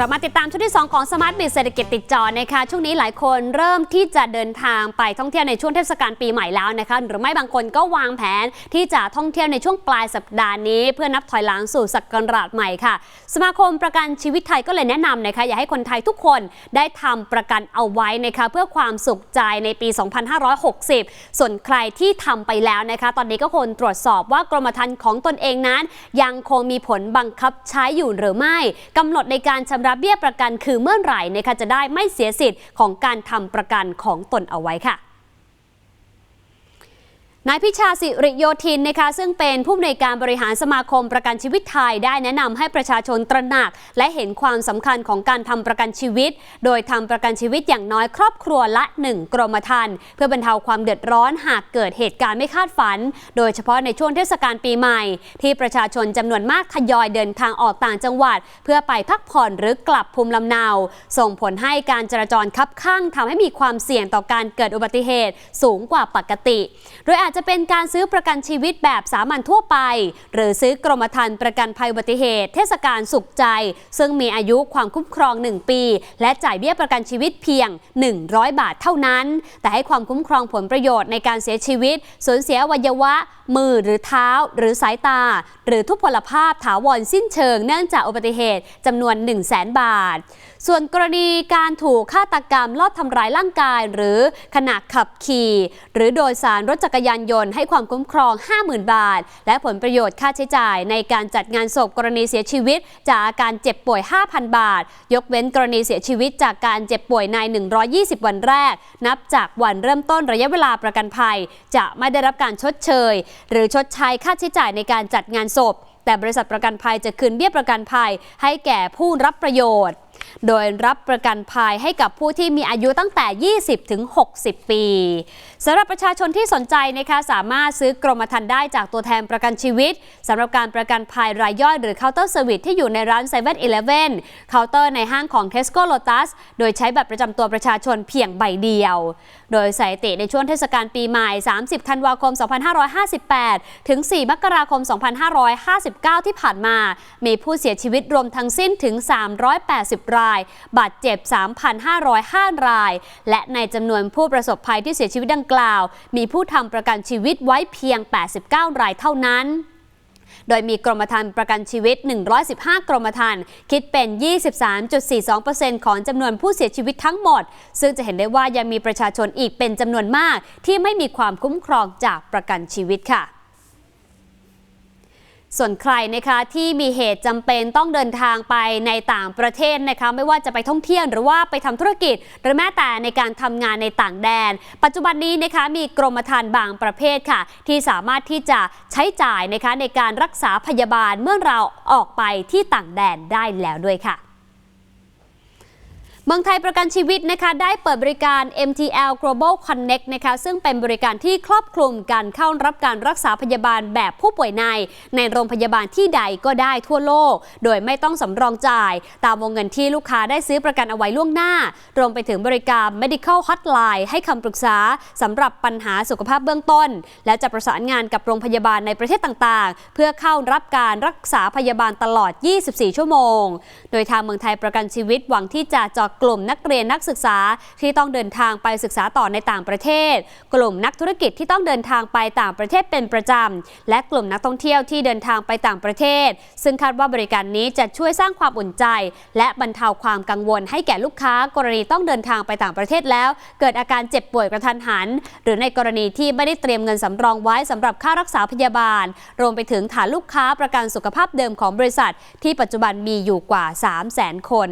กลับมาติดตามช่วงที่ 2 ของสมาร์ทบิเศรษฐกิจติดจอนะคะ ช่วงนี้หลายคนเริ่มที่จะเดินทางไปท่องเที่ยวในช่วงเทศกาลปีใหม่แล้วนะคะ หรือไม่บางคนก็วางแผนที่จะท่องเที่ยวในช่วงปลายสัปดาห์นี้ เพื่อนับถอยหลังสู่ศักราชใหม่ค่ะ สมาคมประกันชีวิตไทยก็เลยแนะนำนะคะอยากให้คนไทยทุกคนได้ทำประกันเอาไว้นะคะเพื่อความสุขใจในปี 2560 ส่วนใครที่ทำไปแล้วนะคะ ตอนนี้ก็ควรตรวจสอบว่ากรมธรรม์ของตนเองนั้น ยังคงมีผลบังคับใช้อยู่หรือไม่กำหนดในการชำระเบี้ยประกันคือเมื่อไหร่นะคะจะได้ไม่เสียสิทธิ์ของการทำประกันของตนเอาไว้ค่ะ นายพิชาสิริโยธินนะคะซึ่งเป็นผู้อำนวยการบริหารสมาคมประกันชีวิตไทยได้แนะนำให้ประชาชนตระหนัก และเห็นความสำคัญของการทำประกันชีวิต โดยทำประกันชีวิตอย่างน้อยครอบครัวละ 1 กรมธรรม์เพื่อบรรเทาความเดือดร้อนหากเกิดเหตุการณ์ไม่คาดฝัน โดยเฉพาะในช่วงเทศกาลปีใหม่ ที่ประชาชนจำนวนมากทยอยเดินทางออกต่างจังหวัด เพื่อไปพักผ่อนหรือกลับภูมิลำเนา ส่งผลให้การจราจรคับข้างทำให้มีความเสี่ยงต่อการเกิดอุบัติเหตุสูงกว่าปกติ โดยอาจจะเป็นการซื้อประกันชีวิตแบบสามัญทั่วไป หรือซื้อกรมธรรม์ประกันภัยอุบัติเหตุ เทศกาลสุขใจ ซึ่งมีอายุความคุ้มครอง 1 ปี และจ่ายเบี้ยประกันชีวิตเพียง 100 บาทเท่านั้น แต่ให้ความคุ้มครองผลประโยชน์ในการเสียชีวิต สูญเสียวัยวะ มือหรือเท้า หรือสายตา หรือทุพพลภาพถาวรสิ้นเชิงเนื่องจากอุบัติเหตุจำนวน 1 0 0 0 0แบาท ส่วนกรณีการถูกฆาตกรรมลอบทำร้ายร่างกาย หรือขณะขับขี่ หรือโดยสารรถจักรยานยนต์ให้ความคุ้มครอง 50,000 บาท และผลประโยชน์ค่าใช้จ่าย ในการจัดงานศพกรณีเสียชีวิต จากอาการเจ็บป่วย 5,000 บาท ยกเว้นกรณีเสียชีวิตจากการเจ็บป่วยใน 120 วันแรก นับจากวันเริ่มต้นระยะเวลาประกันภัย จะไม่ได้รับการชดเชย หรือชดใช้ค่าใช้จ่ายในการจัดงานศพ แต่บริษัทประกันภัยจะคืนเบี้ยประกันภัยให้แก่ผู้รับประโยชน์ โดยรับประกันภัยให้กับผู้ที่มีอายุตั้งแต่ 20 ถึง 60 ปีสำหรับประชาชนที่สนใจนะคะสามารถซื้อกรมธรรม์ได้จากตัวแทนประกันชีวิตสำหรับการประกันภัยรายย่อยหรือเคาน์เตอร์เซอร์วิสที่อยู่ในร้าน7 e เ e ่ e อเคาน์เตอร์ในห้างของ Tesco Lotus โดยใช้บัตรประจำตัวประชาชนเพียงใบเดียว โดยสถิติในช่วงเทศกาลปีใหม่ 30 ธันวาคม 2558 ถึง 4 มกราคม 2559 ที่ผ่านมา มีผู้เสียชีวิตรวมทั้งสิ้นถึง 380 รายบาดเจ็บ 3,505 ราย และในจำนวนผู้ประสบภัยที่เสียชีวิตดังกล่าว มีผู้ทำประกันชีวิตไว้เพียง 89 รายเท่านั้นโดยมีกรมธรรม์ประกันชีวิต 115 กรมธรรม์คิดเป็น 23.42%ของจำนวนผู้เสียชีวิตทั้งหมด ซึ่งจะเห็นได้ว่ายังมีประชาชนอีกเป็นจำนวนมาก ที่ไม่มีความคุ้มครองจากประกันชีวิตค่ะ ส่วนใครนะคะที่มีเหตุจำเป็นต้องเดินทางไปในต่างประเทศนะคะไม่ว่าจะไปท่องเที่ยวหรือว่าไปทำธุรกิจ หรือแม้แต่ในการทำงานในต่างแดน ปัจจุบันนี้นะคะมีกรมธรรม์บางประเภทค่ะ ที่สามารถที่จะใช้จ่ายนะคะในการรักษาพยาบาลเมื่อเราออกไปที่ต่างแดนได้แล้วด้วยค่ะ มืองไทยประกันชีวิตนะคะได้เปิดบริการ MTL Global Connect นะคะซึ่งเป็นบริการที่ครอบคลุมการเข้ารับการรักษาพยาบาลแบบผู้ป่วยใน ในโรงพยาบาลที่ใดก็ได้ทั่วโลก โดยไม่ต้องสำรองจ่าย ตามวงเงินที่ลูกค้าได้ซื้อประกันเอาไว้ล่วงหน้า รวมไปถึงบริการ medical hotline ให้คำปรึกษาสำหรับปัญหาสุขภาพเบื้องต้น และจะประสานงานกับโรงพยาบาลในประเทศต่างๆ เพื่อเข้ารับการรักษาพยาบาลตลอด 24 ชั่วโมง โดยทางเมืองไทยประกันชีวิตหวังที่จะจาะกลุ่มนักเรียนนักศึกษาที่ต้องเดินทางไปศึกษาต่อในต่างประเทศ กลุ่มนักธุรกิจที่ต้องเดินทางไปต่างประเทศเป็นประจำ และกลุ่มนักท่องเที่ยวที่เดินทางไปต่างประเทศ ซึ่งคาดว่าบริการนี้จะช่วยสร้างความอุ่นใจ และบรรเทาความกังวลให้แก่ลูกค้ากรณีต้องเดินทางไปต่างประเทศแล้ว เกิดอาการเจ็บป่วยกระทันหัน หรือในกรณีที่ไม่ได้เตรียมเงินสำรองไว้สำหรับค่ารักษาพยาบาล รวมไปถึงฐานลูกค้าประกันสุขภาพเดิมของบริษัท ที่ปัจจุบันมีอยู่กว่า 3 0 0 0 0 0 คน